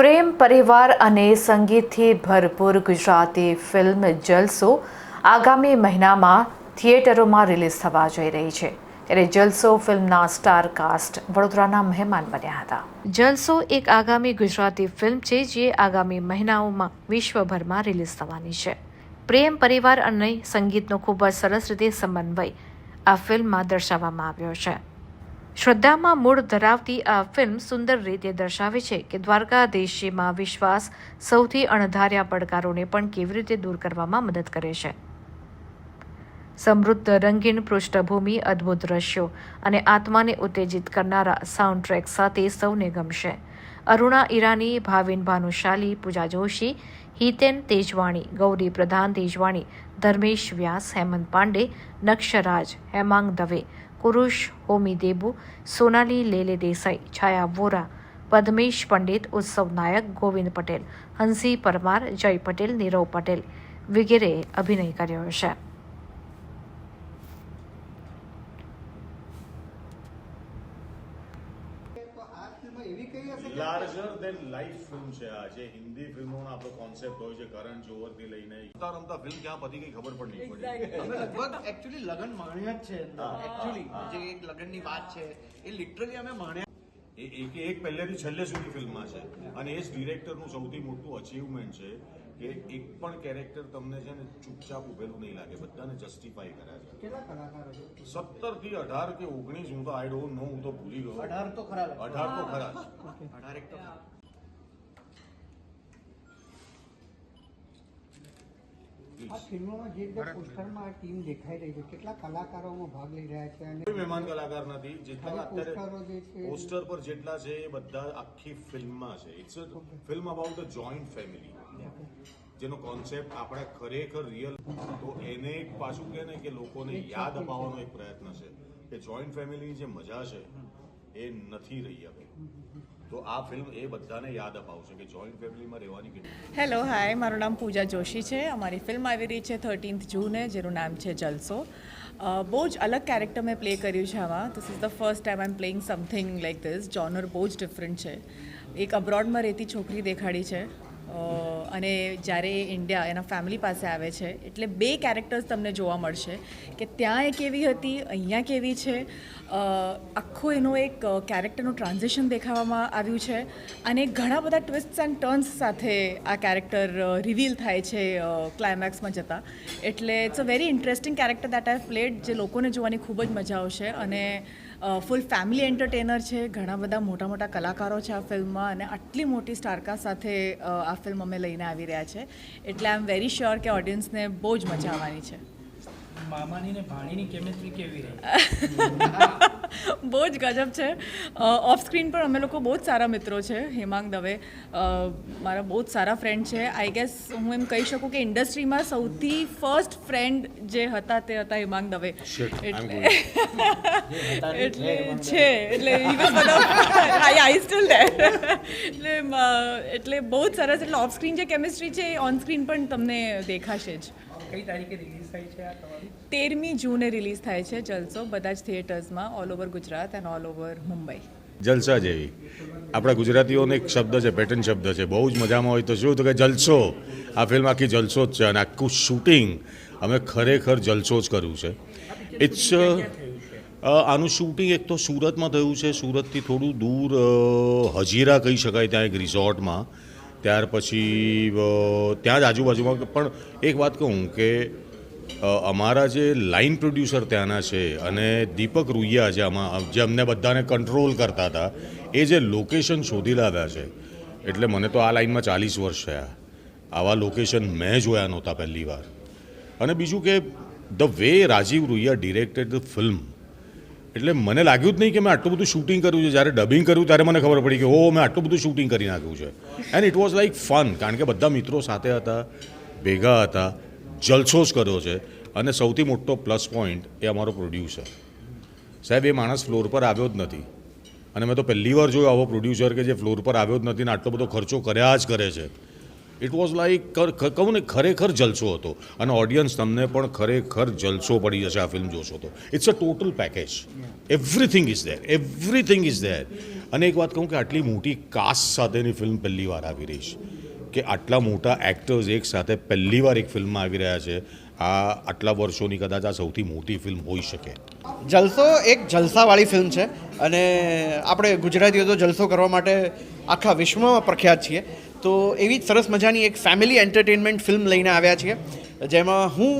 પ્રેમ પરિવાર અને સંગીતથી ભરપૂર ગુજરાતી ફિલ્મ જલસો આગામી મહિનામાં થિયેટરોમાં રિલીઝ થવા જઈ રહી છે. ત્યારે જલસો ફિલ્મના સ્ટાર કાસ્ટ વડોદરાના મહેમાન બન્યા હતા. જલસો એક આગામી ગુજરાતી ફિલ્મ છે, જે આગામી મહિનાઓમાં વિશ્વભરમાં રિલીઝ થવાની છે. પ્રેમ પરિવાર અને સંગીતનો ખૂબ જ સરસ રીતે સમન્વય આ ફિલ્મમાં દર્શાવવામાં આવ્યો છે. શ્રદ્ધામાં મૂળ ધરાવતી આ ફિલ્મ સુંદર રીતે દર્શાવે છે કે દ્વારકાધીશજીમાં વિશ્વાસ સૌથી અણધાર્યા પડકારોને પણ કેવી રીતે દૂર કરવામાં મદદ કરે છે. સમૃદ્ધ રંગીન પૃષ્ઠભૂમિ, અદ્ભુત દ્રશ્યો અને આત્માને ઉત્તેજિત કરનારા સાઉન્ડ ટ્રેક સાથે સૌને ગમશે. અરુણા ઈરાની, ભાવિન ભાનુશાલી, પૂજા જોશી, હિતેન તેજવાણી, ગૌરી પ્રધાન તેજવાણી, ધર્મેશ વ્યાસ, હેમંત પાંડે, નક્ષરાજ, હેમાંગ દવે કુરુષ હોમી દેબુ, સોનાલી લેલે દેસાઈ, છાયા વોરા, પદ્મેશ પંડિત, ઉત્સવ નાયક ગોવિંદ પટેલ, હંસી પરમાર, જય પટેલ, નીરવ પટેલ વગેરેએ અભિનય કર્યો છે તો આ ફિલ્મ એવી કઈ હશે કે લાર્જર દેન લાઈફ ફિલ્મ છે આ જે હિન્દી ફિલ્મોનો આપણો કોન્સેપ્ટ હોય છે કરણ જોહરથી લઈને ઉતાર રમતા ફિલ્મ ક્યાં પતી ગઈ ખબર પણ નહીં પડી. અમે લગભગ એકચ્યુઅલી લગન માણ્યા જ છે એકચ્યુઅલી જે એક લગનની વાત છે એ લિટરલી અમે માણ્યા. એ એક એક પહેલેથી છેલ્લે સુધી ફિલ્મમાં છે. અને એ જ ડિરેક્ટરનું સૌથી મોટું અચીવમેન્ટ છે કે એક પણ કેરેક્ટર તમને છે ને ચૂપચાપ ઉભેલું નહીં લાગે. બધાને જસ્ટિફાઈ કર્યા છે. કેટલા કલાકારો છે સત્તરથી અઢાર કે ઓગણીસ હું તો આઈ ડોન્ટ નો હું તો ભૂલી ગયો. અઢાર તો ખરા. અઢાર તો ખરા. અઢાર એક તો આ ફિલ્મોમાં જે રીતે પોસ્ટરમાં આ ટીમ દેખાઈ રહી છે કેટલા કલાકારોમાં ભાગ લઈ રહ્યા છે અને મહેમાન કલાકાર નથી જેટલા અત્યારે પોસ્ટર પર જેટલા છે એ બધા આખી ફિલ્મમાં છે. It's film about the joint family જેનો કોન્સેપ્ટ આપણે ખરેખર રિયલ તો એને પાછું ને કે લોકોને યાદ અપાવવાનો એક પ્રયત્ન છે. કે જોઈન્ટ ફેમિલીની જે મજા છે એ નથી રહી હવે તો આ ફિલ્મ એ બધાને યાદ અપાવશે કે જોઈન્ટ ફેમિલીમાં રહેવાની કેટલી હેલો હાય મારું નામ પૂજા જોશી છે. અમારી ફિલ્મ આવી રહી છે થર્ટીન્થ જૂને જેનું નામ છે જલસો. બહુ જ અલગ કેરેક્ટર મેં પ્લે કર્યું છે આમાં. This is the first time I am playing something like this genre બહુ જ ડિફરન્ટ છે. એક અબ્રોડમાં રહેતી છોકરી દેખાડી છે. અને જ્યારે ઇન્ડિયા એના ફેમિલી પાસે આવે છે, એટલે બે કેરેક્ટર્સ તમને જોવા મળશે કે ત્યાં એ કેવી હતી, અહીંયા કેવી છે. આખો એનો એક કેરેક્ટરનું ટ્રાન્ઝેક્શન દેખાવામાં આવ્યું છે અને ઘણા બધા ટ્વિસ્ટ એન્ડ ટર્ન્સ સાથે આ કેરેક્ટર રિવીલ થાય છે ક્લાઇમેક્સમાં જતાં. એટલે it's a very interesting character that I played જે લોકોને જોવાની ખૂબ જ મજા આવશે અને ફૂલ ફેમિલી એન્ટરટેનર છે ઘણા બધા મોટા મોટા કલાકારો છે આ ફિલ્મમાં અને આટલી મોટી સ્ટારકાસ્ટ સાથે આ ફિલ્મ અમે લઈને આવી રહ્યા છે. એટલે આઈ એમ વેરી શ્યોર કે ઓડિયન્સને બહુ જ મજા આવવાની છે. મામાની ને ભાણીની કેમેસ્ટ્રી કેવી રહી? બહુ જ ગજબ છે. ઓફ સ્ક્રીન પણ અમે લોકો બહુ જ સારા મિત્રો છે હેમાંગ દવે. મારા બહુ જ સારા ફ્રેન્ડ છે. આઈ ગેસ હું એમ કહી શકું કે ઇન્ડસ્ટ્રીમાં સૌથી ફર્સ્ટ ફ્રેન્ડ જે હતા તે હતા હેમાંગ દવે. એટલે એટલે છે એટલે આઈ still there. એટલે એટલે બહુ જ સરસ એટલે ઓફ સ્ક્રીન જે કેમિસ્ટ્રી છે એ ઓન સ્ક્રીન પણ તમને દેખાશે જ. કઈ તારીખે રિલીઝ થાય છે આ તમારી? તેરમી જૂને રિલીઝ થાય છે જલસો બધા જ થિયેટર્સમાં all over Gujarat and all over Mumbai. જલસા જેવી. આપણા ગુજરાતીઓનો એક શબ્દ છે પેટર્ન શબ્દ છે. બહુ જ મજામાં હોય તો શું તો કે જલસો. આ ફિલ્મ આખી જલસો જ છે અને આખું શૂટિંગ અમે ખરેખર જલસો જ કર્યું છે. ઇટ્સ આનું શૂટિંગ એક તો સુરતમાં થયું છે. સુરતથી થોડું દૂર હજીરા કહી શકાય ત્યાં એક રિઝોર્ટમાં ત્યાર પછી ત્યાં જ આજુબાજુમાં પણ એક વાત કહું કે અમારા જે લાઇન પ્રોડ્યુસર ત્યાંના છે અને દીપક રૂૈયા જે આમાં, જે અમને બધાને કંટ્રોલ કરતા હતા, એ જે લોકેશન શોધી લાવ્યા છે, એટલે મને તો આ લાઇનમાં ચાલીસ વર્ષ થયા. આવા લોકેશન મેં જોયા નહોતા પહેલી વાર. અને બીજું કે the way Rajiv Ruia directed the film એટલે મને લાગ્યું જ નહીં કે મેં આટલું બધું શૂટિંગ કર્યું છે. જ્યારે ડબિંગ કર્યું ત્યારે મને ખબર પડી કે ઓ મેં આટલું બધું શૂટિંગ કરી નાખ્યું છે. And it was like fun કારણ કે બધા મિત્રો સાથે હતા, ભેગા હતા જલસો જ કર્યો છે. અને સૌથી મોટો પ્લસ પોઈન્ટ એ અમારો પ્રોડ્યુસર સાહેબ, એ માણસ ફ્લોર પર આવ્યો જ નથી. અને મેં તો પહેલી વાર જોયો આવો પ્રોડ્યુસર કે જે ફ્લોર પર આવ્યો જ નથી ને આટલો બધો ખર્ચો કર્યા જ કરે છે. ઇટ વોઝ લાઈક કહું ને ખરેખર જલસો હતો. અને ઓડિયન્સ તમને પણ ખરેખર જલસો પડી જશે આ ફિલ્મ જોશો તો. It's a total package everything is there everything is there અને એક વાત કહું કે આટલી મોટી કાસ્ટ સાથેની ફિલ્મ પહેલી વાર આવી રહી છે. કે આટલા મોટા એક્ટર્સ એક સાથે પહેલી વાર એક ફિલ્મમાં આવી રહ્યા છે. આ આટલા વર્ષોની કદાચ આ સૌથી મોટી ફિલ્મ હોઈ શકે. જલસો એક જલસાવાળી ફિલ્મ છે. અને આપણે ગુજરાતીઓ તો જલસો કરવા માટે આખા વિશ્વમાં પ્રખ્યાત છીએ. તો એવી જ સરસ મજાની એક ફેમિલી એન્ટરટેનમેન્ટ ફિલ્મ લઈને આવ્યા છીએ, જેમાં હું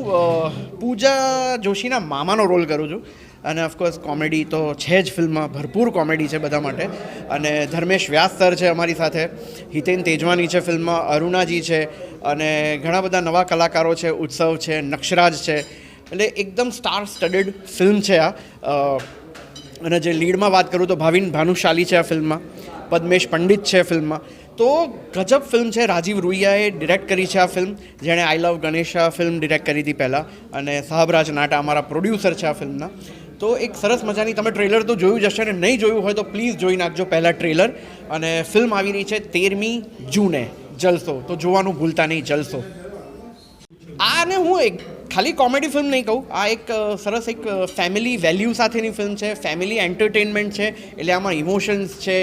પૂજા જોશીના મામાનો રોલ કરું છું. અને ઓફકોર્સ કોમેડી તો છે જ ફિલ્મમાં ભરપૂર કોમેડી છે બધા માટે. અને ધર્મેશ વ્યાસ સર છે અમારી સાથે, હિતેન તેજવાની છે ફિલ્મમાં અરુણાજી છે, અને ઘણા બધા નવા કલાકારો છે, ઉત્સવ છે નક્ષરાજ છે. એટલે એકદમ સ્ટાર સ્ટડેડ ફિલ્મ છે આ. અને જે લીડમાં વાત કરું તો ભાવિન ભાનુશાલી છે આ ફિલ્મમાં પદ્મેશ પંડિત છે ફિલ્મમાં. તો ગજબ ફિલ્મ છે. રાજીવ રૂઈયાએ ડિરેક્ટ કરી છે આ ફિલ્મ. જેણે I love Ganesha film direct કરી હતી પહેલાં. અને સાહબરાજ નાટા અમારા પ્રોડ્યુસર છે આ ફિલ્મના. તો એક સરસ મજાની, તમે ટ્રેલર તો જોયું જ હશે અને નહીં જોયું હોય તો પ્લીઝ જોઈ નાખજો પહેલાં ટ્રેલર. અને ફિલ્મ આવી રહી છે તેરમી જૂને, જલસો. તો જોવાનું ભૂલતા નહીં, જલસો. આને હું એક ખાલી કોમેડી ફિલ્મ નહીં કહું. આ એક સરસ એક ફેમિલી વેલ્યુ સાથેની ફિલ્મ છે ફેમિલી એન્ટરટેનમેન્ટ છે, એટલે આમાં ઇમોશન્સ છે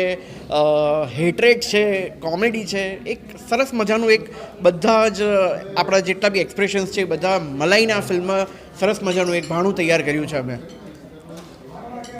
હેટ્રેટ છે કોમેડી છે. એક સરસ મજાનું એક બધા જ આપણા જેટલા બી એક્સપ્રેશન્સ છે બધા મલાઈને આ ફિલ્મમાં સરસ મજાનું એક ભાણું તૈયાર કર્યું છે અમે.